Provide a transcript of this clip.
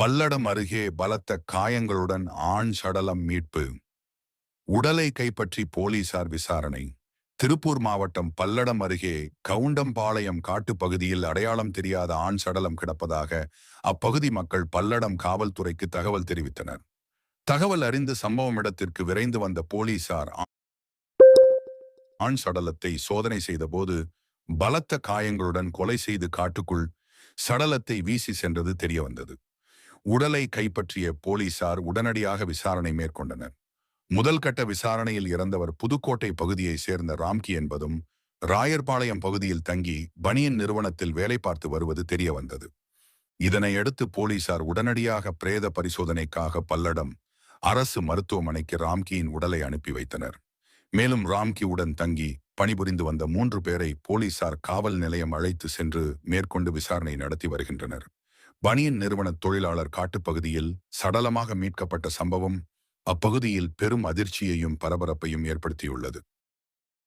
பல்லடம் அருகே பலத்த காயங்களுடன் ஆண் சடலம் மீட்பு. உடலை கைப்பற்றி போலீசார் விசாரணை. திருப்பூர் மாவட்டம் பல்லடம் அருகே கவுண்டம்பாளையம் காட்டுப்பகுதியில் அடையாளம் தெரியாத ஆண் சடலம் கிடப்பதாக அப்பகுதி மக்கள் பல்லடம் காவல்துறைக்கு தகவல் தெரிவித்தனர். தகவல் அறிந்து சம்பவம் இடத்திற்கு விரைந்து வந்த போலீசார் ஆண் சடலத்தை சோதனை செய்தபோது பலத்த காயங்களுடன் கொலை செய்து காட்டுக்குள் சடலத்தை வீசி சென்றது தெரியவந்தது. உடலை கைப்பற்றிய போலீசார் உடனடியாக விசாரணை மேற்கொண்டனர். முதல் கட்ட விசாரணையில் இறந்தவர் புதுக்கோட்டை பகுதியைச் சேர்ந்த ராம்கி என்பதும் ராயர்பாளையம் பகுதியில் தங்கி பனியன் நிறுவனத்தில் வேலை பார்த்து வருவது தெரிய வந்தது இதனையடுத்து போலீசார் உடனடியாக பிரேத பரிசோதனைக்காக பல்லடம் அரசு மருத்துவமனைக்கு ராம்கியின் உடலை அனுப்பி வைத்தனர். மேலும் ராம்கியுடன் தங்கி பணிபுரிந்து வந்த மூன்று பேரை போலீசார் காவல் நிலையம் அழைத்து சென்று மேற்கொண்டு விசாரணை நடத்தி வருகின்றனர். பனியன் நிறுவன தொழிலாளர் காட்டுப்பகுதியில் சடலமாக மீட்கப்பட்ட சம்பவம் அப்பகுதியில் பெரும் அதிர்ச்சியையும் பரபரப்பையும் ஏற்படுத்தியுள்ளது.